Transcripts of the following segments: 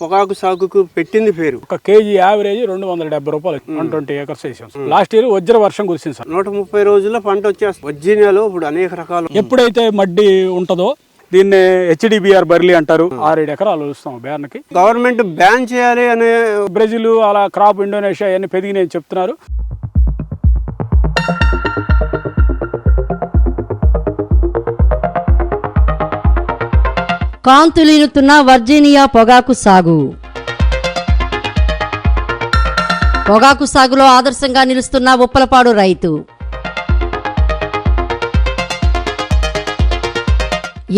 పొగాకు సాగుకు పెట్టింది పేరు. ఒక కేజీ యావరేజ్ రెండు వందల డెబ్బై రూపాయలు వన్ ట్వంటీ ఏకర్స్ వేసాం లాస్ట్ ఇయర్ వజ్ర వర్షం కురిసింది సార్. నూట ముప్పై రోజుల్లో పంట వచ్చేస్తుంది వర్జీనియాలో ఇప్పుడు అనేక రకాలు. ఎప్పుడైతే మడ్డి ఉంటుందో దీన్ని హెచ్డిబిఆర్ బర్లీ అంటారు. ఆరేడు ఎకరాలు ఇస్తాం బేర్నకి. గవర్నమెంట్ బ్యాన్ చేయాలి అనే బ్రెజిల్ అలా క్రాప్ ఇండోనేషియా అన్ని పెరిగినాయని చెప్తున్నారు. కాంతులీనుతున్న వర్జీనియా పొగాకు సాగు. పొగాకు సాగులో ఆదర్శంగా నిలుస్తున్న ఉప్పలపాడు రైతు.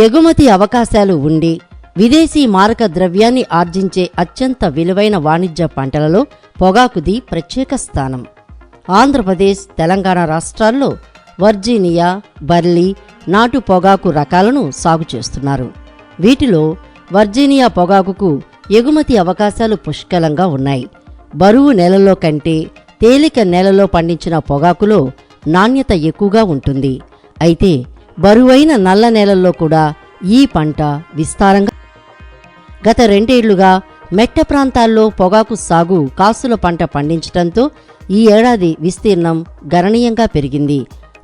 ఎగుమతి అవకాశాలు ఉండి విదేశీ మారక ద్రవ్యాన్ని ఆర్జించే అత్యంత విలువైన వాణిజ్య పంటలలో పొగాకుది ప్రత్యేక స్థానం. ఆంధ్రప్రదేశ్ తెలంగాణ రాష్ట్రాల్లో వర్జీనియా బర్లీ నాటు పొగాకు రకాలను సాగు చేస్తున్నారు. వీటిలో వర్జీనియా పొగాకుకు ఎగుమతి అవకాశాలు పుష్కలంగా ఉన్నాయి. బరువు నెలలో కంటే తేలిక నేలలో పండించిన పొగాకులో నాణ్యత ఎక్కువగా ఉంటుంది. అయితే బరువైన నల్ల నేలల్లో కూడా ఈ పంట విస్తారంగా గత రెండేళ్ళుగా మెట్ట ప్రాంతాల్లో పొగాకు సాగు కాసుల పంట పండించటంతో ఈ ఏడాది విస్తీర్ణం గణనీయంగా పెరిగింది.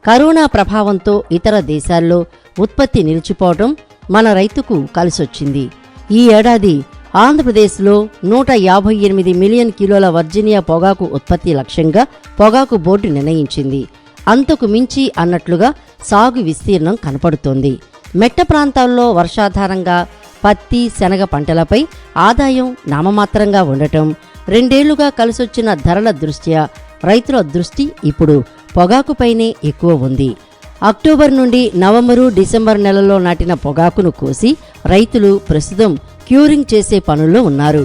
కరోనా ప్రభావంతో ఇతర దేశాల్లో ఉత్పత్తి నిలిచిపోవడం మన రైతుకు కలిసొచ్చింది. ఈ ఏడాది ఆంధ్రప్రదేశ్లో నూట యాభై ఎనిమిది మిలియన్ కిలోల వర్జీనియా పొగాకు ఉత్పత్తి లక్ష్యంగా పొగాకు బోర్డు నిర్ణయించింది. అంతకు మించి అన్నట్లుగా సాగు విస్తీర్ణం కనపడుతోంది. మెట్ట ప్రాంతాల్లో వర్షాధారంగా పత్తి శనగ పంటలపై ఆదాయం నామమాత్రంగా ఉండటం రెండేళ్ళుగా కలిసొచ్చిన ధరల దృష్ట్యా రైతుల దృష్టి ఇప్పుడు పొగాకుపైనే ఎక్కువ ఉంది. అక్టోబర్ నుండి నవంబరు డిసెంబర్ నెలలో నాటిన పొగాకును కోసి రైతులు ప్రస్తుతం క్యూరింగ్ చేసే పనుల్లో ఉన్నారు.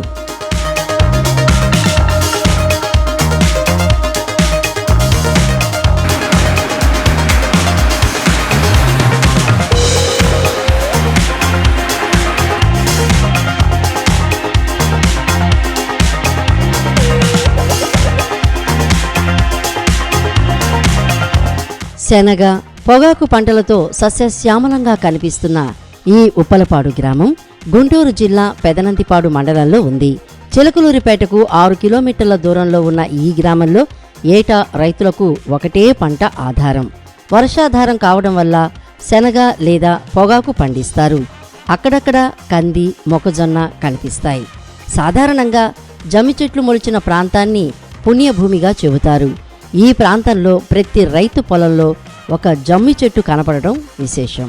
శనగ పొగాకు పంటలతో సస్యశ్యామలంగా కనిపిస్తున్న ఈ ఉప్పలపాడు గ్రామం గుంటూరు జిల్లా పెదనంతిపాడు మండలంలో ఉంది. చిలకలూరిపేటకు ఆరు కిలోమీటర్ల దూరంలో ఉన్న ఈ గ్రామంలో ఏటా రైతులకు ఒకటే పంట ఆధారం. వర్షాధారం కావడం వల్ల శనగ లేదా పొగాకు పండిస్తారు. అక్కడక్కడ కంది మొక్కజొన్న కనిపిస్తాయి. సాధారణంగా జమి చెట్లు మొలిచిన ప్రాంతాన్ని పుణ్యభూమిగా చెబుతారు. ఈ ప్రాంతంలో ప్రతి రైతు పొలంలో ఒక జమ్మి చెట్టు కనపడటం విశేషం.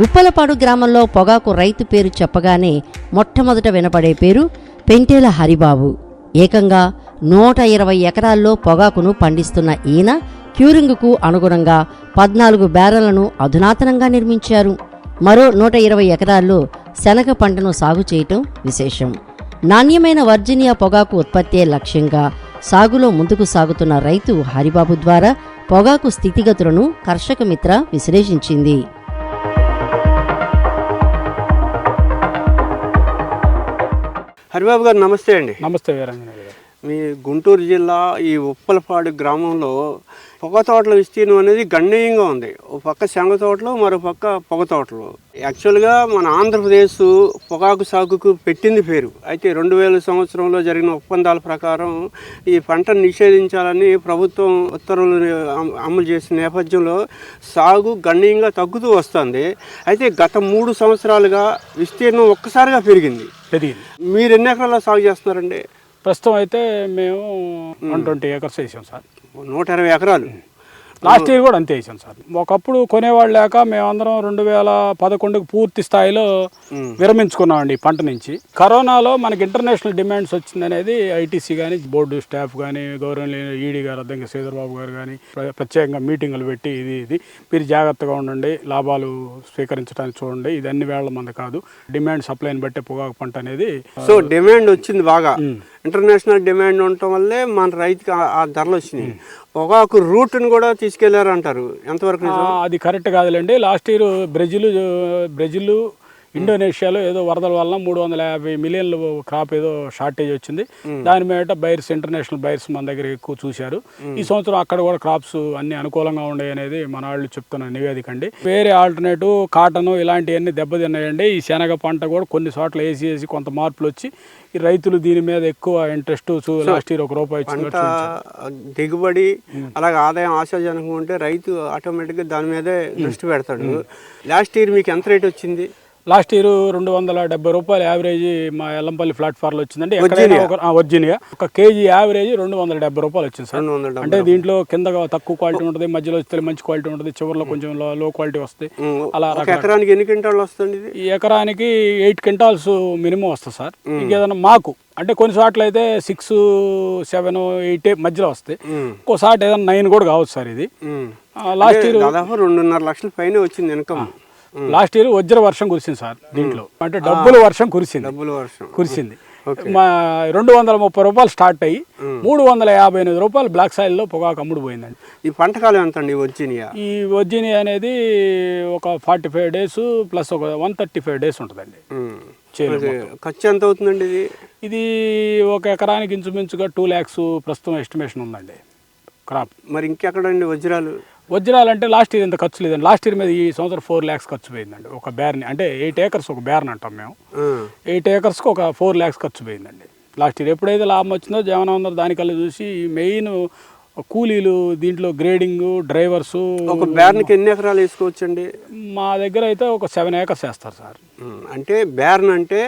ఉప్పలపాడు గ్రామంలో పొగాకు రైతు పేరు చెప్పగానే మొట్టమొదట వినపడే పేరు పెంటేల హరిబాబు. ఏకంగా నూట ఇరవై ఎకరాల్లో పొగాకును పండిస్తున్న ఈయన క్యూరింగ్కు అనుగుణంగా పద్నాలుగు బ్యారెలను అధునాతనంగా నిర్మించారు. మరో నూట ఇరవై ఎకరాల్లో శనగ పంటను సాగు చేయటం విశేషం. నాణ్యమైన వర్జీనియా పొగాకు ఉత్పత్తే లక్ష్యంగా సాగులో ముందుకు సాగుతున్న రైతు హరిబాబు ద్వారా పొగాకు స్థితిగతులను కర్షక మిత్ర విశ్లేషించింది. హరిబాబు గారు నమస్తే అండి. నమస్తే వీరంజన గారు. మీ గుంటూరు జిల్లా ఈ ఉప్పలపాడు గ్రామంలో పొగ తోటల విస్తీర్ణం అనేది గణనీయంగా ఉంది. ఒక పక్క శనగ తోటలు మరో పక్క పొగ తోటలు. యాక్చువల్గా మన ఆంధ్రప్రదేశ్ పొగాకు సాగుకు పెట్టింది పేరు. అయితే రెండు వేల సంవత్సరంలో జరిగిన ఒప్పందాల ప్రకారం ఈ పంటను నిషేధించాలని ప్రభుత్వం ఉత్తర్వులు అమ- అమలు చేసిన నేపథ్యంలో సాగు గణనీయంగా తగ్గుతూ వస్తుంది. అయితే గత మూడు సంవత్సరాలుగా విస్తీర్ణం ఒక్కసారిగా పెరిగింది. పెరిగింది. మీరు ఎన్ని ఎకరాల్లో సాగు చేస్తున్నారండి? ప్రస్తుతం అయితే మేము వన్ ట్వంటీ ఏకర్స్ వేసాం సార్. నూట ఇరవై ఎకరాలు. లాస్ట్ ఇయర్ కూడా అంతే వేసాం సార్. ఒకప్పుడు కొనేవాళ్ళు లేక మేమందరం రెండు వేల పదకొండుకు పూర్తి స్థాయిలో విరమించుకున్నామండి ఈ పంట నుంచి. కరోనాలో మనకి ఇంటర్నేషనల్ డిమాండ్స్ వచ్చిందనేది ఐటీసీ కానీ బోర్డు స్టాఫ్ కానీ గౌరవనీయ ఈడీ గారు అద్దంకి శ్రీధర్బాబు గారు కానీ ప్ర- ప్రత్యేకంగా మీటింగులు పెట్టి ఇది ఇది. మీరు జాగ్రత్తగా ఉండండి లాభాలు స్వీకరించడానికి చూడండి. ఇది అన్ని వేళ్ళ మంది కాదు. డిమాండ్ సప్లైని బట్టే పొగాకు పంట అనేది సో డిమాండ్ వచ్చింది బాగా. ఇంటర్నేషనల్ డిమాండ్ ఉండటం వల్లే మన రైతుకి ఆ- ధరలు వచ్చినాయి. పొగాకు రూట్ని కూడా తీసుకెళ్ళారు అంటారు ఎంతవరకు అది కరెక్ట్ కాదులేండి. లాస్ట్ ఇయర్ బ్రెజిల్ బ్రెజిల్ ఇండోనేషియాలో ఏదో వరదల వల్ల మూడు వందల యాభై మిలియన్లు క్రాప్ ఏదో షార్టేజ్ వచ్చింది. దాని మీద బైర్స్ ఇంటర్నేషనల్ బైర్స్ మన దగ్గర ఎక్కువ చూశారు. ఈ సంవత్సరం అక్కడ కూడా క్రాప్స్ అన్ని అనుకూలంగా ఉన్నాయి అనేది మన వాళ్ళు చెప్తున్న నివేదిక అండి. వేరే ఆల్టర్నేటివ్ కాటన్ ఇలాంటివన్నీ దెబ్బతిన్నాయండి. ఈ శనగ పంట కూడా కొన్ని చోట్ల వేసి వేసి కొంత మార్పులు వచ్చి ఈ రైతులు దీని మీద ఎక్కువ ఇంట్రెస్ట్ లాస్ట్ ఇయర్ ఒక రూపాయి దిగుబడి అలాగే ఆదాయం ఆశాజనకంగా ఉంటే రైతు ఆటోమేటిక్గా దాని మీదే దృష్టి పెడతాడు. లాస్ట్ ఇయర్ మీకు ఎంత రేట్ వచ్చింది? లాస్ట్ ఇయర్ రెండు వందల డెబ్బై రూపాయలు యావరేజ్ మా ఎల్లంపల్లి ప్లాట్ఫామ్లో వచ్చిందండి ఎక్కడైనా ఒక వర్జీనియా. ఒక కేజీ యావరేజ్ రెండు వందల డెబ్బై రూపాయలు వచ్చింది సార్. అంటే దీంట్లో కింద తక్కువ క్వాలిటీ ఉంటుంది మధ్యలో వస్తే మంచి క్వాలిటీ ఉంటుంది చివరిలో కొంచెం లో క్వాలిటీ వస్తాయి. అలా ఎకరానికి ఎన్ని క్వింటాలు వస్తుంది ఈ ఎకరానికి ఎయిట్ క్వింటాల్స్ మినిమం వస్తుంది సార్. ఇంకేదన్నా మాకు అంటే కొన్ని చోట్ల అయితే సిక్స్ సెవెన్ ఎయిట్ మధ్యలో వస్తాయి. ఒక్కోసారి ఏదైనా నైన్ కూడా కావచ్చు సార్ ఇది. లాస్ట్ ఇయర్ దాదాపు రెండున్నర లక్షల పైన వచ్చింది ఇన్కమ్ లాస్ట్ ఇయర్ వజ్ర వర్షం కురిసింది సార్ దీంట్లో. అంటే డబ్బుల వర్షం కురిసింది. డబ్బుల వర్షం. కురిసింది. మా రెండు వందల ముప్పై రూపాయలు స్టార్ట్ అయ్యి మూడు వందల యాభై ఎనిమిది రూపాయలు బ్లాక్ సాయిల్లో పొగాకు అమ్ముడు పోయిందండి. ఈ పంటకాలం ఎంత అండి వర్జీనియా ఈ వజ్జిని అనేది ఒక ఫార్టీ ఫైవ్ డేస్ ప్లస్ ఒక వన్ థర్టీ ఫైవ్ డేస్ ఉంటుందండి. ఖర్చు ఎంత అవుతుందండి ఇది? ఇది ఒక ఎకరానికి ఇంచుమించుగా టూ ల్యాక్స్ ప్రస్తుతం ఎస్టిమేషన్ ఉందండి. క్రాప్. మరి ఇంకెక్కడండి వజ్రాలు? వజ్రాలు అంటే లాస్ట్ ఇయర్ ఇంత ఖర్చు లేదండి. లాస్ట్ ఇయర్ మీద ఈ సంవత్సరం ఫోర్ ల్యాక్స్ ఖర్చు పోయిందండి. ఒక బ్యార్ని అంటే ఎయిట్ ఏకర్స్ ఒక బ్యార్ని అంటాం మేము. ఎయిట్ ఏకర్స్కి ఒక ఫోర్ ల్యాక్స్ ఖర్చు పోయిందండి. లాస్ట్ ఇయర్ ఎప్పుడైతే లాభం వచ్చిందో జగన్ దానికల్లా చూసి మెయిన్ కూలీలు దీంట్లో గ్రేడింగ్ డ్రైవర్స్ ఒక బ్యార్న్కి ఎన్ని ఎకరాలు వేసుకోవచ్చండి? మా దగ్గర అయితే ఒక సెవెన్ ఏకర్స్ వేస్తారు సార్. అంటే బ్యార్న్ అంటే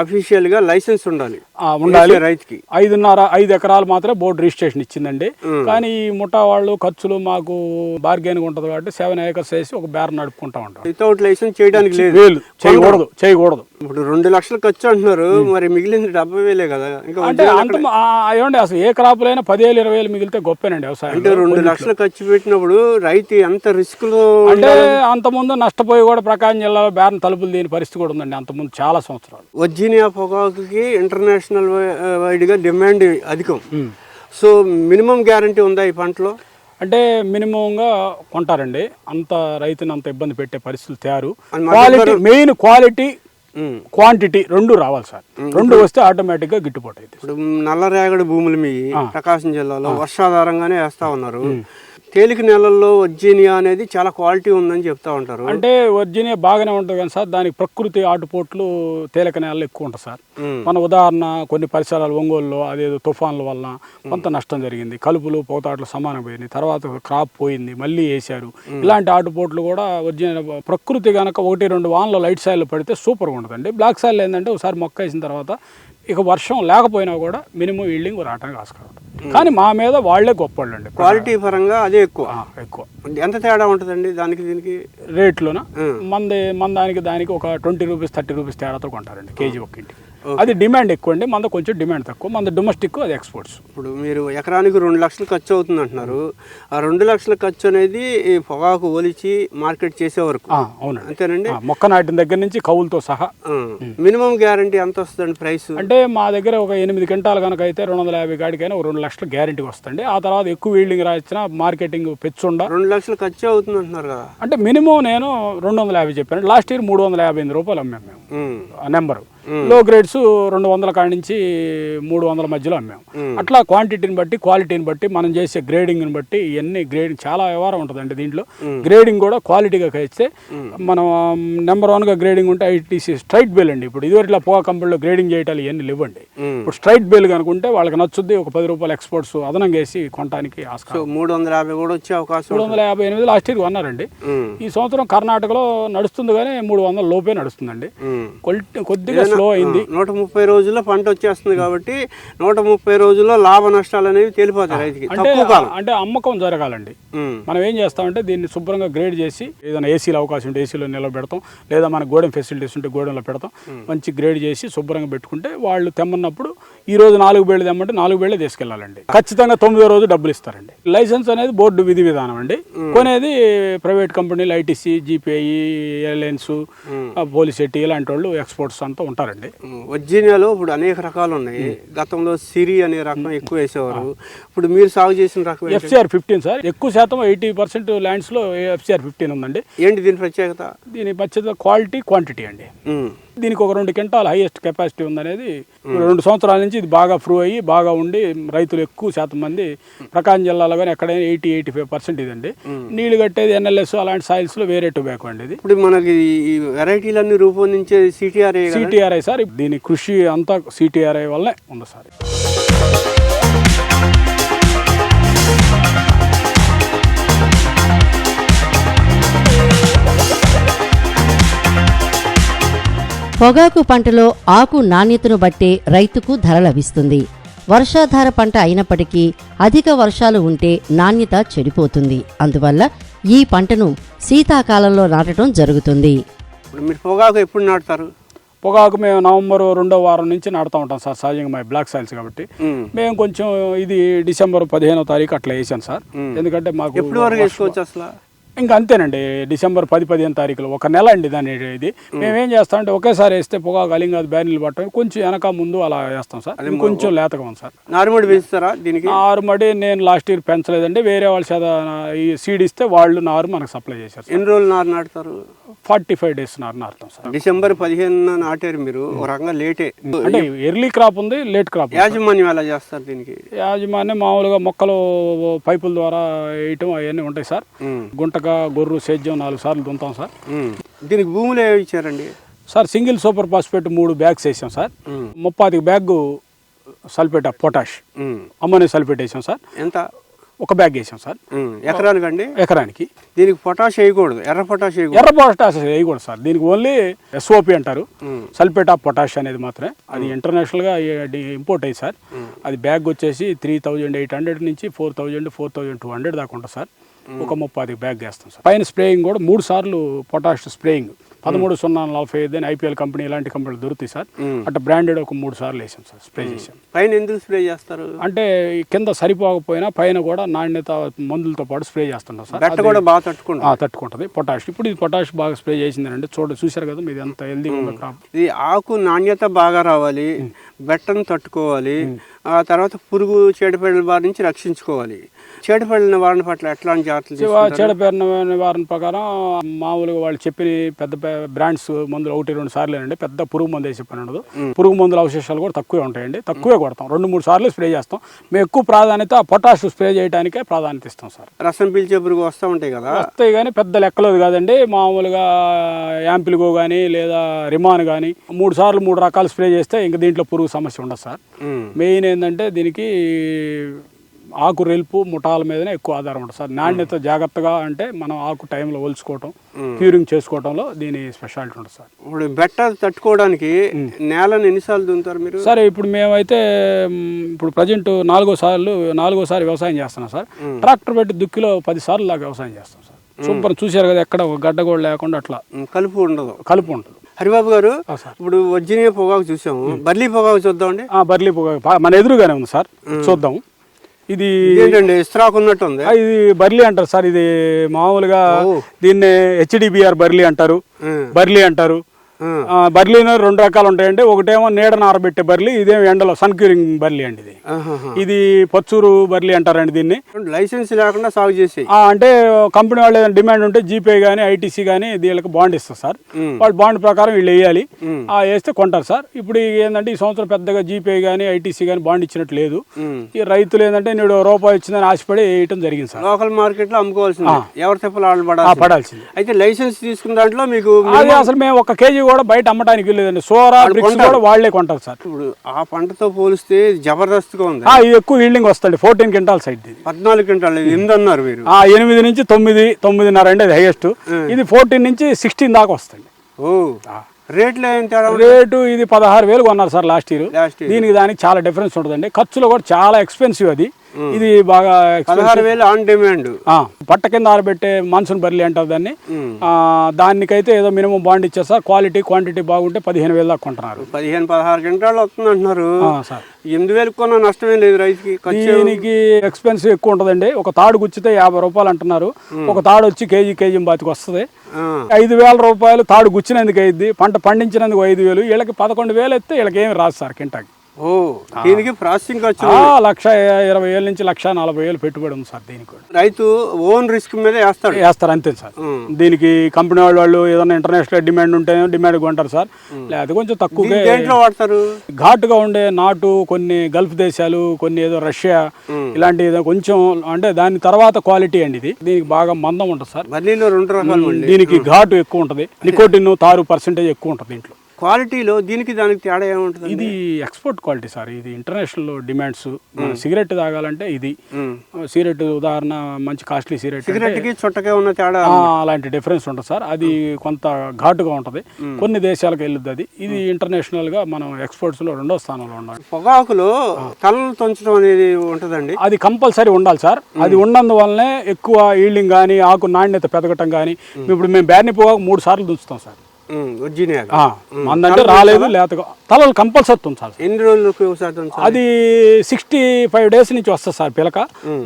అఫీషియల్గా లైసెన్స్ ఉండాలి. ఉండాలి రైతుకి. ఐదున్నర ఐదు ఎకరాలు మాత్రమే బోర్డు రిజిస్ట్రేషన్ ఇచ్చిందండి. కానీ ఈ ముఠా వాళ్ళు ఖర్చులు మాకు బార్గెన్ ఉంటుంది కాబట్టి సెవెన్ ఏకర్స్ వేసి ఒక బేర నడుపుకుంటా ఉంటాం వితౌట్ లైసెన్స్ చేయడానికి లేదు. చేయకూడదు. చేయకూడదు. ఇప్పుడు రెండు లక్షలు ఖర్చు అంటున్నారు. మరి మిగిలింది డెబ్బై వేలే కదా. ఇంకా అంటే అంత ఏమండి అసలు ఏ క్రాపులైనా పదివేలు ఇరవై వేలు మిగిలితే గొప్పేనండి వ్యవసాయం. అంటే రెండు లక్షలు ఖర్చు పెట్టినప్పుడు రైతు ఎంత రిస్క్లో అంటే అంతకుముందు నష్టపోయి కూడా ప్రకాశం జిల్లాలో బేరం తలుపులు దీని పరిస్థితి కూడా ఉందండి అంతకుముందు చాలా సంవత్సరాలు. వర్జీనియా పొగాకుకి ఇంటర్నేషనల్ వైడ్గా డిమాండ్ అధికం. సో మినిమం గ్యారంటీ ఉందా ఈ పంటలో? అంటే మినిమంగా కొంటారండి. అంత రైతుని అంత ఇబ్బంది పెట్టే పరిస్థితులు తయారు. Quality main quality. క్వాంటిటీ రెండు రావాలి సార్. రెండు వస్తే ఆటోమేటిక్గా గిట్టుబాటు అవుతుంది. ఇప్పుడు నల్లరేగడి భూములు మీ ప్రకాశం జిల్లాలో వర్షాధారంగానే వేస్తా ఉన్నారు. తేలిక నెలల్లో వర్జీనియా అనేది చాలా క్వాలిటీ ఉందని చెప్తా ఉంటారు. అంటే వర్జీనియా బాగానే ఉంటుంది కానీ సార్ దానికి ప్రకృతి ఆటుపోట్లు తేలిక నేలలో ఎక్కువ ఉంటుంది సార్. మన ఉదాహరణ కొన్ని పరిసరాలు ఒంగోలులో అదేదో తుఫాన్ల వలన కొంత నష్టం జరిగింది. కలుపులు పోతాట్లు సమానం పోయింది తర్వాత క్రాప్ పోయింది మళ్ళీ వేశారు. ఇలాంటి ఆటుపోట్లు కూడా వర్జీనియా ప్రకృతి కనుక ఒకటి రెండు వానలో లైట్ సాయిల్ పడితే సూపర్గా ఉంటుందండి బ్లాక్ సాయిల్ ఏంటంటే ఒకసారి మొక్క వేసిన తర్వాత ఇక వర్షం లేకపోయినా కూడా మినిమం ఈల్డింగ్ రావడానికి ఆస్కారం కానీ మా మీద వాళ్ళే గొప్ప వాళ్ళండి క్వాలిటీ పరంగా అదే ఎక్కువ. ఎక్కువ. ఎంత తేడా ఉంటుందండి దానికి దీనికి? రేట్లోన? మంది మన దానికి దానికి ఒక ట్వంటీ రూపీస్ థర్టీ రూపీస్ తేడాతో కొంటారండి కేజీ ఒక ఇంటికి అది డిమాండ్ ఎక్కువ అండి మన కొంచెం డిమాండ్ తక్కువ మన డొమెస్టిక్ అది ఎక్స్పోర్ట్స్. ఇప్పుడు మీరు ఎకరానికి రెండు లక్షలు ఖర్చు అవుతుంది అంటున్నారు ఆ రెండు లక్షల ఖర్చు అనేది పొగాకు ఒలిచి మార్కెట్ చేసే వరకు. అవునండి. అంతేనండి? మొక్క నాటిన దగ్గర నుంచి కవులతో సహా. మినిమం గ్యారంటీ ఎంత వస్తుందండి ప్రైస్? అంటే మా దగ్గర ఒక ఎనిమిది క్వింటాలు కనుక అయితే రెండు వందల యాభై గాడికైనా ఒక రెండు లక్షల గ్యారెంటీకి వస్తుంది ఆ తర్వాత ఎక్కువ వీల్డింగ్ రాసిన మార్కెటింగ్ పెచ్చుండ. రెండు లక్షలు ఖర్చు అవుతుంది అంటున్నారు కదా. అంటే మినిమం నేను రెండు వందల యాభై చెప్పాను. లాస్ట్ ఇయర్ మూడు వందల యాభై ఎనిమిది రూపాయలు అమ్మాము మేము. నెంబరు. లో గ్రేడ్స్ రెండు వందల కాడి నుంచి మూడు వందల మధ్యలో అమ్మాము అట్లా క్వాంటిటీని బట్టి క్వాలిటీని బట్టి మనం చేసే గ్రేడింగ్ని బట్టి ఇవన్నీ గ్రేడింగ్ చాలా వ్యవహారం ఉంటుందండి దీంట్లో. గ్రేడింగ్ కూడా క్వాలిటీగా ఇస్తే మనం నెంబర్ వన్గా గ్రేడింగ్ ఉంటే ఐటీసీ స్ట్రైట్ బెల్ అండి. ఇప్పుడు ఇదివరకు ఇట్లా పోగా కంపెనీలో గ్రేడింగ్ చేయటాలు ఇవన్నీ లేవండి. ఇప్పుడు స్ట్రైట్ బెల్ కనుకుంటే వాళ్ళకి నచ్చుద్ది ఒక పది రూపాయలు ఎక్స్పోర్ట్స్ అదనంగా వేసి కొనడానికి ఆస్కారం. మూడు వందల యాభై కూడా వచ్చే అవకాశం మూడు వందల యాభై ఎనిమిది లాస్ట్ ఇయర్ కొన్నారండి. ఈ సంవత్సరం కర్ణాటకలో నడుస్తుంది కానీ మూడు వందల లోపే నడుస్తుందండి. కొద్దిగా స్లో అయింది. నూట ముప్పై రోజుల్లో పంట వచ్చేస్తుంది కాబట్టి నూట ముప్పై రోజుల్లో లాభ నష్టాలు అనేవి తేలిపోతాయి రైతుకి. అంటే అంటే అమ్మకం జరగాలండి. మనం ఏం చేస్తామంటే దీన్ని శుభ్రంగా గ్రేడ్ చేసి ఏదైనా ఏసీలో అవకాశం ఉంటే ఏసీలో నిలబెడతాం లేదా మన గోడెం ఫెసిలిటీస్ ఉంటే గోడెంలో పెడతాం. మంచి గ్రేడ్ చేసి శుభ్రంగా పెట్టుకుంటే వాళ్ళు తెమ్మన్నప్పుడు ఈ రోజు నాలుగు బేళ్ళు తెమ్మంటే నాలుగు బేళ్ళే తీసుకెళ్ళాలండి ఖచ్చితంగా తొమ్మిదో రోజు డబ్బులు ఇస్తారండి. లైసెన్స్ అనేది బోర్డు విధి విధానం అండి. కొనేది ప్రైవేట్ కంపెనీలు ఐటీసీ జీపీఐ ఎయిర్లైన్స్ పోలీసెట్టి ఇలాంటి వాళ్ళు ఎక్స్పోర్ట్స్ అంతా ఉంటారు. ఉన్నారండి వర్జీనియాలో ఇప్పుడు అనేక రకాలు ఉన్నాయి గతంలో సిరి అనే రకం ఎక్కువ వేసేవారు. ఇప్పుడు మీరు సాగు చేసిన రకం? FCR fifteen sir. ఎక్కువ శాతం ఎయిటీ పర్సెంట్ ల్యాండ్స్లో ఎఫ్సిఆర్ ఫిఫ్టీన్ ఉందండి. ఏంటి దీని ప్రత్యేకత? దీని మధ్య క్వాలిటీ క్వాంటిటీ అండి. దీనికి ఒక రెండు క్వింటాల్ హైయెస్ట్ కెపాసిటీ ఉందనేది రెండు సంవత్సరాల నుంచి ఇది బాగా ప్రూవ్ అయ్యి బాగా ఉండి రైతులు ఎక్కువ శాతం మంది ప్రకాశం జిల్లాలో కానీ ఎక్కడైనా ఎయిటీ ఎయిటీ ఫైవ్ పర్సెంట్ ఇదండి నీళ్ళు కట్టేది ఎన్ఎల్ఎస్ అలాంటి సాయిల్స్లో వేరే టొబాకో అండి ఇది. ఇప్పుడు మనకి ఈ వెరైటీలన్నీ రూపొందించే సిటిఆర్ఏ సిటిఆర్ఐ సార్ దీని కృషి అంతా సిటిఆర్ఐ వల్లే ఉంది సార్. పొగాకు పంటలో ఆకు నాణ్యతను బట్టే రైతుకు ధర లభిస్తుంది. వర్షాధార పంట అయినప్పటికీ అధిక వర్షాలు ఉంటే నాణ్యత చెడిపోతుంది. అందువల్ల ఈ పంటను శీతాకాలంలో నాటడం జరుగుతుంది. మీరు పొగాకు ఎప్పుడు నాటుతారు? పొగాకు మేము నవంబర్ రెండో వారం నుంచి నాడుతూ ఉంటాం సార్. సహజంగా మా బ్లాక్ సాయిల్స్ కాబట్టి. మేము కొంచెం ఇది డిసెంబర్ పదిహేనో తారీఖు అట్లా వేసాను సార్. ఎందుకంటే మాకు ఎప్పుడు వరకు వేసుకోవచ్చు అసలు? ఇంకా అంతేనండి. డిసెంబర్ పది పదిహేను తారీఖులో ఒక నెల అండి దాని ఇది. మేమేం. చేస్తామంటే ఒకేసారి వేస్తే పొగాకు అలింగాది బ్యానీలు పట్టడం కొంచెం వెనక ముందు అలా వేస్తాం సార్. కొంచెం లేతగా ఉంది సార్. నారుమడి పెంచుతారా దీనికి? నారు మడి నేను లాస్ట్ ఇయర్ పెంచలేదండి. వేరే వాళ్ళ చేత ఈ సీడ్ ఇస్తే వాళ్ళు నారు మనకు సప్లై చేశారు ఎన్ని రోజులు నారు నాటుతారు? ఫార్టీ ఫైవ్ డేస్ నారు నారుతాం సార్. డిసెంబర్ పదిహేను నాటారు మీరు. ఒక రకంగా లేటే. అంటే ఎర్లీ క్రాప్ ఉంది లేట్ క్రాప్. యాజమాన్యం ఎలా చేస్తారు దీనికి? యాజమాన్యం మామూలుగా మొక్కలు పైపుల ద్వారా వేయటం అవన్నీ ఉంటాయి సార్. ఉమ్. గుంటక గొర్రు సేద్యం నాలుగు సార్లు దుంతాం సార్. దీనికి భూములు ఏమి ఇచ్చారండి? సార్ సింగిల్ సూపర్ ఫాస్ఫేట్ మూడు బ్యాగ్స్ వేసాం sir. ముప్పాది bag sulphate of potash. Ammonium sulphate వేసాం సార్. ఎంత? ఒక బ్యాగ్ వేసాం సార్. ఉమ్. ఎకరానికండి? ఎకరానికి. దీనికి పొటాష్ వేయకూడదు. ఎర్ర పొటాష్ ఎర్ర పొటాష్ వేయకూడదు సార్. దీనికి ఓన్లీ ఎస్ఓపి అంటారు. సల్ఫేట్ ఆఫ్ పొటాష్ అనేది మాత్రమే. అది ఇంటర్నేషనల్గా ఇంపోర్ట్ అయ్యి సార్. అది బ్యాగ్ వచ్చేసి త్రీ థౌజండ్ ఎయిట్ హండ్రెడ్ నుంచి four thousand four thousand two hundred దాకా ఉంటుంది సార్. ఒక ముప్పాది బ్యాగ్ వేస్తాం సార్. పైన స్ప్రేయింగ్ కూడా మూడు సార్లు పొటాష్ స్ప్రేయింగ్. పదమూడు సున్నా నలభై ఐదు అని ఐపీఎల్ కంపెనీ ఇలాంటి కంపెనీలు దొరుకుతాయి సార్. అట్లా బ్రాండెడ్ ఒక మూడు సార్లు వేసాం సార్ స్ప్రే చేసాం. పైన ఎందుకు స్ప్రే చేస్తారు? అంటే కింద సరిపోకపోయినా పైన కూడా నాణ్యత మందులతో పాటు స్ప్రే చేస్తున్నాం సార్. కూడా బాగా తట్టుకుంటుంది. తట్టుకుంటుంది. పొటాష్ ఇప్పుడు ఇది పొటాష్ బాగా స్ప్రే చేసిందండి చూడ చూశారు కదా మీది ఎంత హెల్దీగా ఉందో క్రాప్ ఇది ఆకు నాణ్యత బాగా రావాలి బెట్టను తట్టుకోవాలి ఆ తర్వాత పురుగు చీడపీడల బారి నుంచి రక్షించుకోవాలి. చీడపీడల నివారణ పట్ల ఎట్లాంటి జాగ్రత్తలు? చీడపేరణ నివారణ ప్రకారం మామూలుగా వాళ్ళు చెప్పిన పెద్ద బ్రాండ్స్ మందులు ఒకటి రెండు సార్లేనండి. పెద్ద పురుగు మందు వేసే పని ఉండదు. పురుగు మందుల అవశేషాలు కూడా తక్కువే ఉంటాయండి. తక్కువే కొడతాం. రెండు మూడు సార్లు స్ప్రే చేస్తాం. మేము ఎక్కువ ప్రాధాన్యత పొటాష్ స్ప్రే చేయడానికే ప్రాధాన్యత ఇస్తాం సార్. రసం పీల్చే పురుగు వస్తూ ఉంటాయి కదా? వస్తాయి కానీ పెద్ద లెక్కలేదు కాదండి. మామూలుగా యాంపిల్గో కానీ లేదా రిమాన్ కానీ మూడు సార్లు మూడు రకాలు స్ప్రే చేస్తే ఇంకా దీంట్లో పురుగు సమస్య ఉండదు సార్. మెయిన్ ఏంటంటే దీనికి ఆకు రెల్పు ముఠాల మీదనే ఎక్కువ ఆధారం ఉంటుంది. సార్ నాణ్యత జాగ్రత్తగా అంటే మనం ఆకు టైంలో ఒలుచుకోవటం క్యూరింగ్ చేసుకోవటంలో దీని స్పెషాలిటీ ఉంటుంది సార్. ఇప్పుడు బెట్ట తట్టుకోవడానికి నేలను ఎన్నిసార్లు దున్నుతారు మీరు? సరే ఇప్పుడు మేమైతే ఇప్పుడు ప్రజెంట్ నాలుగో సార్లు నాలుగోసారి వ్యవసాయం చేస్తున్నాం సార్. ట్రాక్టర్ పెట్టి దుక్కిలో పది సార్లు దాకా వ్యవసాయం చేస్తాం సార్. సూపర్ చూశారు కదా ఎక్కడ గడ్డ కూడా లేకుండా అట్లా. కలుపు ఉండదు. కలుపు ఉంటుంది హరిబాబు గారు ఇప్పుడు వర్జీనియా పొగాకు చూసాము. బర్లీ పొగాకు చూద్దామండి. ఆ, బర్లీ పొగ పా- మన ఎదురుగానే ఉంది సార్. చూద్దాం. ఇది ఏంటండి ఇస్త్రాకు ఉన్నట్టు ఉంది. ఆ, ఇది బర్లీ అంటారు సార్. ఇది మామూలుగా దీన్ని హెచ్డిబిఆర్ బర్లీ అంటారు. బర్లీ అంటారు. బర్లీలో రెండు రకాలు ఉంటాయండి. ఒకటేమో నీడను ఆరబెట్టే బర్లీ ఇదేమో ఎండలో సన్ క్యూరింగ్ బర్లీ అండి ఇది. ఇది పచ్చూరు బర్లీ అంటారండి దీన్ని. లైసెన్స్ లేకుండా సాగు చేసి. అంటే కంపెనీ వాళ్ళు ఏదైనా డిమాండ్ ఉంటే జీపే కానీ ఐటీసీ కానీ వీళ్ళకి బాండ్ ఇస్తారు సార్. వాళ్ళు బాండ్ ప్రకారం వీళ్ళు వేయాలి. ఆ వేస్తే కొంటారు సార్. ఇప్పుడు ఏంటంటే ఈ సంవత్సరం పెద్దగా జీపే కానీ ఐటీసీ కానీ బాండ్ ఇచ్చినట్టు లేదు. ఈ రైతులు ఏంటంటే నేడు రూపాయి వచ్చిందని ఆశపడి వేయటం జరిగింది సార్. లోకల్ మార్కెట్లో అమ్ముకోవాల్సింది ఎవరి పడాల్సింది. అయితే లైసెన్స్ తీసుకున్న దాంట్లో మీకు అసలు మేము ఒక కేజీ కూడా బయట అమ్మటానికి లేదండి సోరా బ్రిక్స్ కూడా వాళ్ళే కొంటారు సార్. ఇప్పుడు ఆ పంటతో పోలిస్తే జబర్దస్త్గా ఉంది. ఆ, ఇది ఎక్కువ ఈల్డింగ్ వస్తుంది. ఫోర్టీన్ క్వింటాల్ సైడ్ పద్నాలుగు గంటలు ఎనిమిది అన్నారు మీరు? ఆ, ఎనిమిది నుంచి తొమ్మిది తొమ్మిదిన్నర అండి అది హైయెస్ట్ ఇది ఫోర్టీన్ నుంచి సిక్స్టీన్ దాకా వస్తుంది ఓ. రేట్లు? రేటు ఇది పదహారు వేలు కొన్నారు sir last year. Last year. దీనికి దానికి చాలా డిఫరెన్స్ ఉంటుందండి. ఖర్చులో కూడా చాలా ఎక్స్పెన్సివ్ అది. ఇది బాగా పదహారు వేలు ఆన్ డిమాండ్ పట్ట కింద ఆరబెట్టే మాన్సూన్ బర్లీ అంటారు దాన్ని. ఆ, దానికైతే ఏదో మినిమం బాండ్ ఇచ్చేస్తారు క్వాలిటీ క్వాంటిటీ బాగుంటే పదిహేను వేలు దాకా కొంటున్నారు. పదిహేను పదహారు గంటలు వస్తుంది అంటున్నారు. ఎనిమిది వేలు కొన్న నష్టమే లేదు రైతుకి. దీనికి ఎక్స్పెన్సివ్ ఎక్కువ ఉంటుందండి. ఒక తాడు గుచ్చితే యాభై రూపాయలు అంటున్నారు. ఒక తాడు వచ్చి కేజీ కేజీ బాతికి వస్తుంది. ఐదు వేల రూపాయలు తాడు గుచ్చినందుకు అయింది పంట పండించినందుకు ఐదు వేలు. వీళ్ళకి పదకొండు వేలు ఎత్తే వీళ్ళకి ఏమి రాదు సార్ కింటాకి. ఓ దీనికి ప్రాసెసింగ్ ఖర్చు లక్ష ఇరవై వేల నుంచి లక్ష నలభై వేలు పెట్టుబడి ఉంది సార్ దీనికి కూడా. రైతు ఓన్ రిస్క్ మీద వేస్తాడు. వేస్తారు అంతే సార్. దీనికి కంపెనీ వాళ్ళు వాళ్ళు ఏదైనా ఇంటర్నేషనల్ డిమాండ్ ఉంటే డిమాండ్ కొంటారు సార్. లేకపోతే కొంచెం తక్కువగా దేంట్లో వాడతారు? ఘాటుగా ఉండే నాటు కొన్ని గల్ఫ్ దేశాలు కొన్ని ఏదో రష్యా ఇలాంటి ఏదో కొంచెం అంటే దాని తర్వాత క్వాలిటీ అండి ఇది. దీనికి బాగా మందం ఉంటుంది సార్. దీనికి ఘాటు ఎక్కువ ఉంటుంది. నికోటిన్ తారు పర్సెంటేజ్ ఎక్కువ ఉంటుంది దీంట్లో. క్వాలిటీలో దీనికి దానికి తేడా ఏముంటుంది ఇది ఎక్స్పోర్ట్ క్వాలిటీ సార్. ఇది ఇంటర్నేషనల్ డిమాండ్స్. సిగరెట్ తాగాలంటే ఇది. సిగరెట్ ఉదాహరణ మంచి కాస్ట్లీ సిగరెట్ సిగరెట్కి చుట్టకే ఉన్న తేడా అలాంటి డిఫరెన్స్ ఉంటుంది సార్. అది కొంత ఘాటుగా ఉంటుంది. కొన్ని దేశాలకు వెళ్ళుద్ది అది. ఇది ఇంటర్నేషనల్గా మనం ఎక్స్పోర్ట్స్లో రెండో స్థానంలో ఉన్నాం పొగాకులో తలలు తుంచడం అనేది ఉంటుందండి. అది కంపల్సరీ ఉండాలి సార్. అది ఉన్నందువల్లనే ఎక్కువ ఈల్డింగ్ కానీ ఆకు నాణ్యత పెరగటం కానీ ఇప్పుడు మేము బ్యాన్ని పొగాకు మూడు సార్లు దుంచుతాం సార్. మందంటే రాలేదు లేతగా. తలలు కంపల్సరీ తుంచాలి సార్. ఎన్ని రోజులకు ఒకసారి? అది సిక్స్టీ ఫైవ్ డేస్ నుంచి వస్తుంది సార్ పిలక.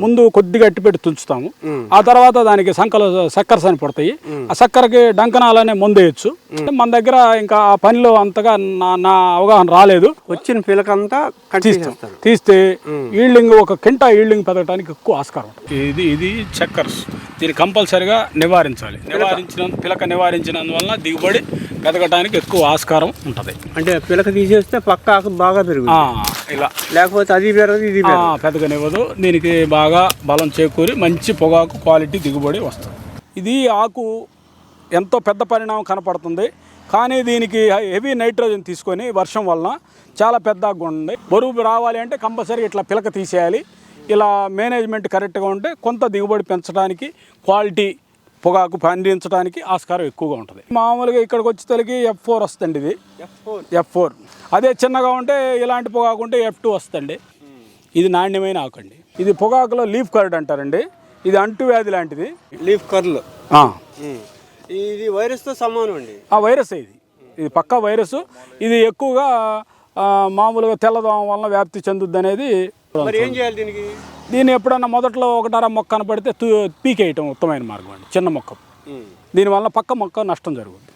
ముందు కొద్దిగా అట్టి పెట్టి తుంచుతాము. ఆ తర్వాత దానికి సంకలు చక్కెర అని పడతాయి. ఆ చక్కెరకి డంకనాలనే ముందేయచ్చు. మన దగ్గర ఇంకా ఆ పనిలో అంతగా నా నా అవగాహన రాలేదు. వచ్చిన పిలకంతా కట్ చేసేస్తారు. తీస్తే ఈల్డింగ్ ఒక కింటా ఈల్డింగ్ పెరగడానికి ఎక్కువ ఆస్కారం ఉంటుంది. ఇది ఇది చక్కర్స్. దీన్ని కంపల్సరిగా నివారించాలి. నివారించిన పిలక నివారించినందువల్ల దిగుబడి పెరగడానికి ఎక్కువ ఆస్కారం ఉంటుంది. అంటే పిలక తీసేస్తే పక్క ఆకు బాగా పెరుగుతుంది. ఇలా. లేకపోతే అది పెరగదు ఇది ఆ, పెరగదు. పెదగనివ్వదు దీనికి బాగా బలం చేకూరి మంచి పొగాకు క్వాలిటీ దిగుబడి వస్తుంది. ఇది ఆకు ఎంతో పెద్ద పరిణామం కనపడుతుంది. కానీ దీనికి హెవీ నైట్రోజన్ తీసుకొని వర్షం వలన చాలా పెద్ద ఆకు ఉంది బరువు రావాలి అంటే కంపల్సరీ ఇట్లా పిలక తీసేయాలి. ఇలా మేనేజ్మెంట్ కరెక్ట్గా ఉంటే కొంత దిగుబడి పెంచడానికి క్వాలిటీ పొగాకు పండించడానికి ఆస్కారం ఎక్కువగా ఉంటుంది. మామూలుగా ఇక్కడికి వచ్చేసరికి ఎఫ్ ఫోర్ వస్తుంది ఇది. F four? అదే చిన్నగా ఉంటే ఇలాంటి పొగాకు ఉంటే ఎఫ్ టూ వస్తుంది ఇది నాణ్యమైన ఆకండి. ఇది పొగాకులో లీఫ్ కర్డ్ అంటారండి. ఇది అంటువ్యాధి లాంటిది. Leaf curl. ఆ, ఇది వైరస్తో సమానం అండి. ఆ వైరస్ ఇది. ఇది పక్కా వైరస్. ఇది ఎక్కువగా మామూలుగా తెల్లదోమ వలన వ్యాప్తి చెందుద్ది అనేది మరి ఏం చేయాలి దీనికి? దీన్ని ఎప్పుడన్నా మొదట్లో ఒకటర మొక్క కనపడితే తు- పీకేయటం ఉత్తమైన మార్గం అండి చిన్న మొక్క. దీనివల్ల పక్క మొక్క నష్టం జరుగుతుంది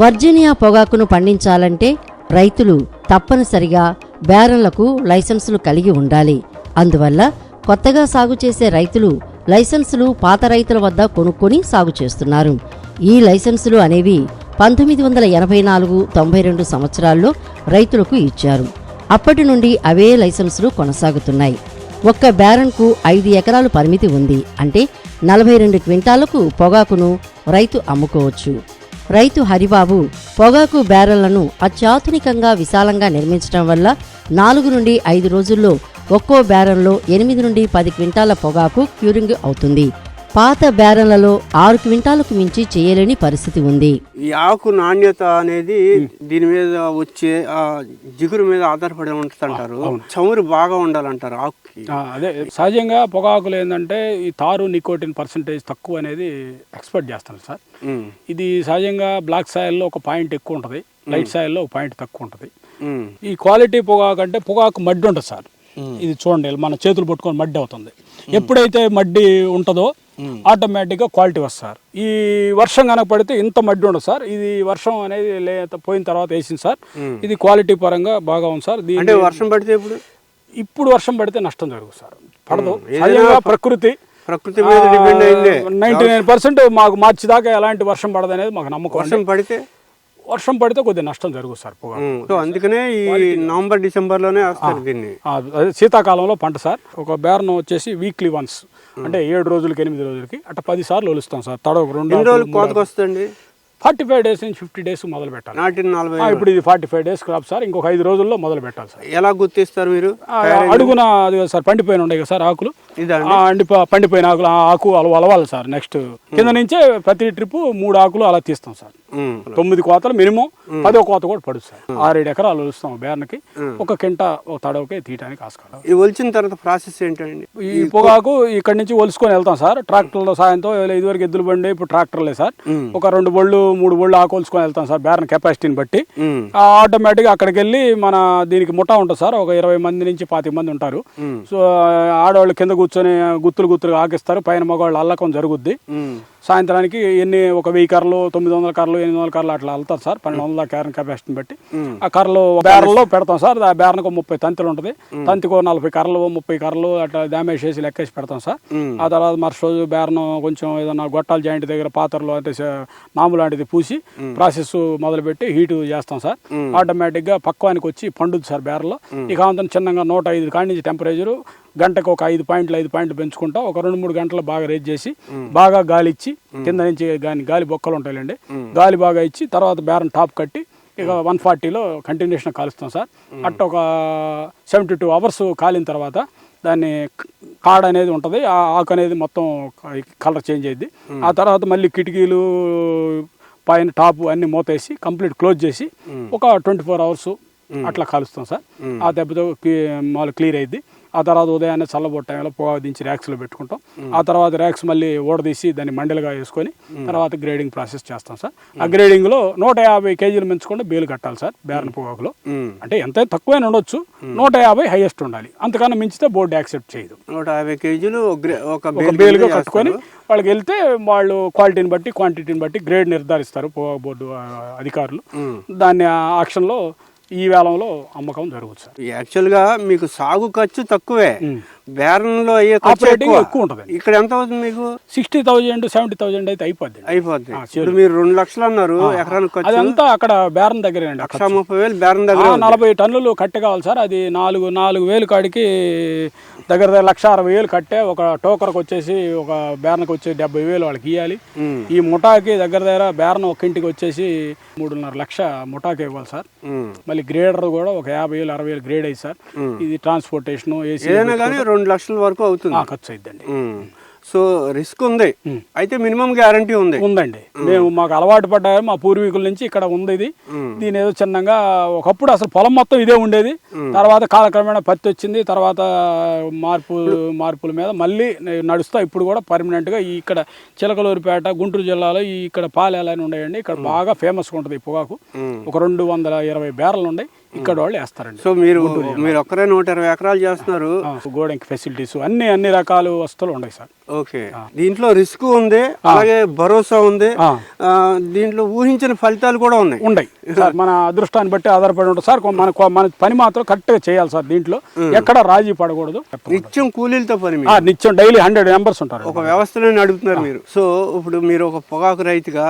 వర్జీనియా పొగాకును పండించాలంటే రైతులు తప్పనిసరిగా బేరన్లకు లైసెన్సులు కలిగి ఉండాలి. అందువల్ల కొత్తగా సాగు చేసే రైతులు లైసెన్సులు పాత రైతుల వద్ద కొనుక్కొని సాగు చేస్తున్నారు. ఈ లైసెన్సులు అనేవి పంతొమ్మిది వందల ఎనభై నాలుగు తొంభై రెండు సంవత్సరాల్లో రైతులకు ఇచ్చారు. అప్పటి నుండి అవే లైసెన్సులు కొనసాగుతున్నాయి. ఒక్క బ్యారన్కు ఐదు ఎకరాలు పరిమితి ఉంది. అంటే నలభై రెండు క్వింటాలకు పొగాకును రైతు అమ్ముకోవచ్చు. రైతు హరిబాబు పొగాకు బ్యారెళ్ళను అత్యాధునికంగా విశాలంగా నిర్మించడం వల్ల నాలుగు నుండి ఐదు రోజుల్లో ఒక్కో బ్యారెల్లో ఎనిమిది నుండి పది క్వింటాల పొగాకు క్యూరింగ్ అవుతుంది. పాత బ్యారెన్లలో ఆరు క్వింటాలకు మించి చేయలేని పరిస్థితి ఉంది. ఈ ఆకు నాణ్యత అనేది దీని మీద వచ్చే జిగురు మీద ఆధారపడి ఉంటుంది అంటారు చమురు బాగా ఉండాలంటారు ఆకుకి. ఆ, అదే సహజంగా పొగాకులు ఏంటంటే ఈ తారు నికోటిన్ పర్సంటేజ్ తక్కువ అనేది ఎక్స్పెక్ట్ చేస్తాను సార్. ఇది సహజంగా బ్లాక్ సాయిల్లో ఒక పాయింట్ ఎక్కువ ఉంటుంది లైట్ సాయిల్లో ఒక పాయింట్ తక్కువ ఉంటుంది. ఈ క్వాలిటీ పొగాకు అంటే పొగాకు మడ్డి ఉంటుంది సార్. ఇది చూడండి మన చేతులు పట్టుకొని మడ్డి అవుతుంది. ఎప్పుడైతే మడ్డి ఉంటుందో ఆటోమేటిక్గా క్వాలిటీ వస్తుంది సార్. ఈ వర్షం కనుక పడితే ఇంత మడ్డి ఉండదు సార్. ఇది వర్షం అనేది పోయిన తర్వాత వేసింది సార్. ఇది క్వాలిటీ పరంగా బాగా ఉంది సార్. దీని వర్షం పడితే ఇప్పుడు? ఇప్పుడు వర్షం పడితే నష్టం జరుగు సార్. పడదు. ప్రకృతి. ప్రకృతి మీద డిపెండ్ అయిందే. నైన్టీ నైన్ పర్సెంట్ మాకు మార్చి దాకా ఎలాంటి వర్షం పడదు అనేది మాకు నమ్మకం. వర్షం పడితే? వర్షం పడితే కొద్దిగా నష్టం జరుగు సార్. సో అందుకనే ఈ నవంబర్ డిసెంబర్లోనే వేస్తారు దీన్ని. శీతాకాలంలో పంట సార్. ఒక బేరణం వచ్చేసి వీక్లీ వన్స్ అంటే ఏడు రోజులకి ఎనిమిది రోజులకి అట్లా పది సార్లు వలుస్తాం సార్. తడ ఒక రెండు రోజులు కోతకు వస్తుంది? ఫార్టీ ఫైవ్ డేస్ నుంచి ఫిఫ్టీ డేస్ మొదలు పెట్టాలి. నాటిన నలభై ఇప్పుడు ఇది forty five days crop sir. ఇంకొక ఐదు రోజుల్లో మొదలు పెట్టాలి సార్. ఎలా గుర్తిస్తారు మీరు? అడుగున అది సార్ పండిపోయిన ఉండే కదా సార్ ఆకులు. అండి పండిపోయిన ఆకులు ఆకు అలవ అలవాలి సార్ నెక్స్ట్. కింద నుంచే ప్రతి ట్రిప్ మూడు ఆకులు అలా తీస్తాం సార్. తొమ్మిది కోతలు మినిమం పదో కోత కూడా పడుతుంది సార్. ఆరేడు ఎకరాలు వలుస్తాం బేర్నకి ఒక కింట ఒక తడవకే తీయడానికి ఆస్కారం. ఈ ఒలిచిన తర్వాత ప్రాసెస్ ఏంటండి? ఈ పొగాకు ఇక్కడ నుంచి ఒలుసుకొని వెళ్తాం సార్. ట్రాక్టర్ల సాయంతో ఇదివరకు ఎద్దులు బండి ఇప్పుడు ట్రాక్టర్లే సార్. ఒక రెండు బళ్ళు మూడు బళ్ళు ఆకు ఒలుసుకొని వెళ్తాం సార్ బేరన్ కెపాసిటీని బట్టి. ఆటోమేటిక్గా అక్కడికి వెళ్ళి మన దీనికి ముఠా ఉంటుంది సార్. ఒక ఇరవై మంది నుంచి పాతి మంది ఉంటారు. సో ఆడవాళ్ళు కింద కూర్చొని గుత్తులు గుత్తులు ఆకిస్తారు పైన మగవాళ్ళు అల్లకం జరుగుద్ది. సాయంత్రానికి ఎన్ని ఒక వెయ్యి కర్రలు తొమ్మిది వందల కర్రలు ఎనిమిది వందల కర్రలు అట్లా వెళ్తారు సార్. పన్నెండు వందల క్యారన్ కెపాసిటీని బట్టి. ఆ కర్రలు బేరల్లో పెడతాం సార్. ఆ బేరనికి ఒక ముప్పై తంతులు ఉంటుంది. తంతికి ఒక నలభై కర్రలు ముప్పై కర్రలు అట్లా డ్యామేజ్ చేసి లెక్కేసి పెడతాం సార్. ఆ తర్వాత మరుసటి రోజు బేరను కొంచెం ఏదైనా గొట్టాల జాయింట్ దగ్గర పాత్రలు అంటే నాము లాంటిది పూసి ప్రాసెస్ మొదలుపెట్టి హీట్ చేస్తాం సార్. ఆటోమేటిక్గా పక్వానికి వచ్చి పండుద్ది సార్ బేరలో. ఇక అంతా చిన్నగా నూట ఐదు కాడి నుంచి టెంపరేచర్ గంటకు ఒక ఐదు పాయింట్లు ఐదు పాయింట్లు పెంచుకుంటాం ఒక రెండు మూడు గంటలు బాగా రేజ్ చేసి బాగా గాలి ఇచ్చి కింద నుంచి గాని గాలి బొక్కలు ఉంటాయండి గాలి బాగా ఇచ్చి తర్వాత బేరం టాప్ కట్టి ఇక వన్ ఫార్టీలో కంటిన్యూషన్ కాలుస్తాం సార్. అట్ట ఒక సెవెంటీ టూ అవర్స్ కాలిన తర్వాత దాన్ని కాడ అనేది ఉంటుంది ఆ ఆకు అనేది మొత్తం కలర్ చేంజ్ అయ్యింది ఆ తర్వాత మళ్ళీ కిటికీలు పైన టాప్ అన్ని మూతేసి కంప్లీట్ క్లోజ్ చేసి ఒక ట్వంటీ ఫోర్ అవర్స్ అట్లా కాలుస్తాం సార్. ఆ దెబ్బతో మామూలు క్లియర్ అయ్యింది ఆ తర్వాత ఉదయాన్నే చల్లబొట్ట టైంలో పొగ దించి ర్యాక్స్లో పెట్టుకుంటాం. ఆ తర్వాత ర్యాక్స్ మళ్ళీ ఓడదీసి దాన్ని మండలుగా వేసుకొని తర్వాత గ్రేడింగ్ ప్రాసెస్ చేస్తాం సార్. ఆ గ్రేడింగ్లో నూట యాభై కేజీలు పెంచుకుంటే బేలు కట్టాలి సార్ బేరన్ పొగాకులో. అంటే ఎంత తక్కువైనా ఉండొచ్చు నూట యాభై హైయెస్ట్ ఉండాలి. అంతకన్నా మించితే బోర్డు యాక్సెప్ట్ చేయదు. నూట యాభై కేజీలు ఒక బేలుగా కట్టుకొని. వాళ్ళకి వెళ్తే వాళ్ళు క్వాలిటీని బట్టి క్వాంటిటీని బట్టి గ్రేడ్ నిర్ధారిస్తారు బోర్డు అధికారులు. దాన్ని ఆక్షన్లో ఈ వేలంలో అమ్మకం జరుగుతుంది సార్. యాక్చువల్గా మీకు సాగు ఖర్చు తక్కువే. బేరంలో అయ్యే ఆపరేటింగ్ ఎక్కువ. ఉంటుంది ఇక్కడ ఎంత అవుతుంది మీకు? సిక్స్టీ థౌజండ్ సెవెంటీ థౌజండ్ అయితే అయిపోద్ది. అయిపోద్ది. ఇప్పుడు మీరు రెండు లక్షలు అన్నారు ఎకరానికి ఖర్చు. అదంతా అక్కడ బేరం దగ్గరే అండి లక్ష ముప్పై వేలు బేరం ఆ, దగ్గర. నలభై టన్నులు కట్టె కావాలి సార్. అది నాలుగు నాలుగు వేలు కాడికి దగ్గర దగ్గర లక్ష అరవై వేలు కట్టే ఒక టోకర్కి వచ్చేసి ఒక బేరన్కి వచ్చి డెబ్బై వేలు వాళ్ళకి ఇవ్వాలి ఉమ్. ఈ ముఠాకి దగ్గర దగ్గర బేరన్ ఒక ఇంటికి వచ్చేసి మూడున్నర లక్ష ముఠాకి ఇవ్వాలి సార్. ఉమ్. మళ్ళీ గ్రేడర్ కూడా ఒక యాభై వేలు అరవై వేలు గ్రేడ్ అయ్యి సార్. ఇది ట్రాన్స్పోర్టేషన్ ఏసీ ఏదైనా కానీ రెండు లక్షల వరకు అవుతుంది. ఖర్చు అయిద్దండి. సో రిస్క్ ఉంది. అయితే మినిమం గ్యారంటీ ఉంది. ఉందండి. మేము. మాకు అలవాటు పడ్డాము మా పూర్వీకుల నుంచి ఇక్కడ ఉంది ఇది దీని ఏదో చిన్నగా ఒకప్పుడు అసలు పొలం మొత్తం ఇదే ఉండేది. తర్వాత కాలక్రమేణా పత్తి వచ్చింది తర్వాత మార్పు మార్పుల మీద మళ్ళీ నడుస్తా ఇప్పుడు కూడా పర్మనెంట్గా ఇక్కడ చిలకలూరిపేట గుంటూరు జిల్లాలో ఈ ఇక్కడ పాలేలు అని ఉన్నాయండి ఇక్కడ బాగా ఫేమస్ ఉంటుంది ఈ పొగాకు. ఒక రెండు వందల ఇరవై బేరలు ఉన్నాయి. ఇక్కడ వాళ్ళు వేస్తారండి. సో మీరు మీరు ఒక్కరే నూట ఇరవై ఎకరాలు చేస్తున్నారు. గోడెంకి ఫెసిలిటీస్ అన్ని అన్ని రకాల వస్తువులు ఉన్నాయి సార్. ఓకే. దీంట్లో రిస్క్ ఉంది అలాగే భరోసా ఉంది దీంట్లో ఊహించిన ఫలితాలు కూడా ఉన్నాయి. ఉండయి. సార్ మన అదృష్టాన్ని బట్టి ఆధారపడి ఉంటుంది. సార్ మన మన పని మాత్రం కరెక్ట్గా చేయాలి సార్ దీంట్లో. ఎక్కడ రాజీ పడకూడదు. నిత్యం కూలీలతో పని నిత్యం డైలీ హండ్రెడ్ మెంబర్స్ ఉంటారు ఒక వ్యవస్థలో నడుపుతున్నారు మీరు. సో ఇప్పుడు మీరు ఒక పొగాకు రైతుగా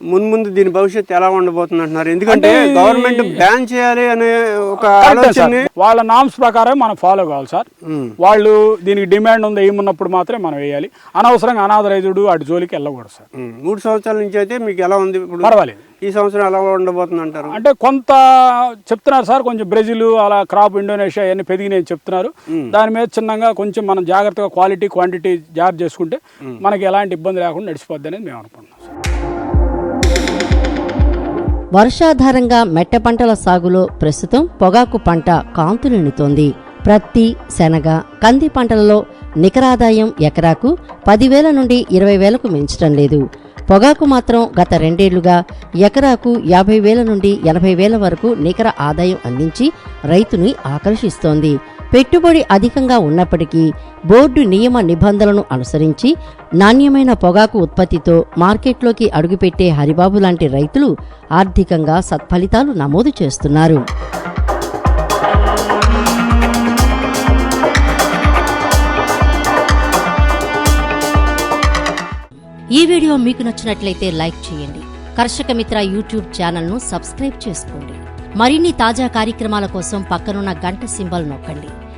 ముందు ముందు దీని భవిష్యత్తు ఎలా ఉండబోతుంది అంటున్నారు ఎందుకంటే గవర్నమెంట్ బ్యాన్ చేయాలి అనే ఒక. ఆలోచన వాళ్ళ నామ్స్ ప్రకారం మనం ఫాలో కావాలి సార్. వాళ్ళు దీనికి డిమాండ్ ఉంది ఏమున్నప్పుడు మాత్రమే మనం వేయాలి. అనవసరంగా అనాథ రైతుడు అటు జోలికి వెళ్ళకూడదు సార్. మూడు సంవత్సరాల నుంచి అయితే మీకు ఎలా ఉంది ఇప్పుడు? పర్వాలేదు. ఈ సంవత్సరం ఎలా ఉండబోతుంది అంటారు అంటే కొంత చెప్తున్నారు సార్ కొంచెం బ్రెజిల్ అలా క్రాప్ ఇండోనేషియా అన్ని పెరిగినాయి చెప్తున్నారు. దాని మీద చిన్నగా కొంచెం మనం జాగ్రత్తగా క్వాలిటీ క్వాంటిటీ జాగ్రత్త చేసుకుంటే మనకి ఎలాంటి ఇబ్బంది లేకుండా నడిచిపోద్ది అనేది మేము అనుకుంటున్నాం సార్. వర్షాధారంగా మెట్ట పంటల సాగులో ప్రస్తుతం పొగాకు పంట కాంతులెన్నుతోంది ప్రత్తి శనగ కంది పంటలలో నికరాదాయం ఎకరాకు పదివేల నుండి ఇరవై వేలకు మించడం లేదు. పొగాకు మాత్రం గత రెండేళ్ళుగా ఎకరాకు యాభై వేల నుండి ఎనభై వేల వరకు నికర ఆదాయం అందించి రైతుని ఆకర్షిస్తోంది. పెట్టుబడి అధికంగా ఉన్నప్పటికీ బోర్డు నియమ నిబంధనలను అనుసరించి నాణ్యమైన పొగాకు ఉత్పత్తితో మార్కెట్లోకి అడుగుపెట్టే హరిబాబు లాంటి రైతులు ఆర్థికంగా సత్ఫలితాలు నమోదు చేస్తున్నారు. ఈ వీడియో మీకు నచ్చినట్లయితే లైక్ చేయండి. కర్షక మిత్ర యూట్యూబ్ ఛానల్ను సబ్స్క్రైబ్ చేసుకోండి. మరిన్ని తాజా కార్యక్రమాల కోసం పక్కనున్న గంట సింబల్ నొక్కండి.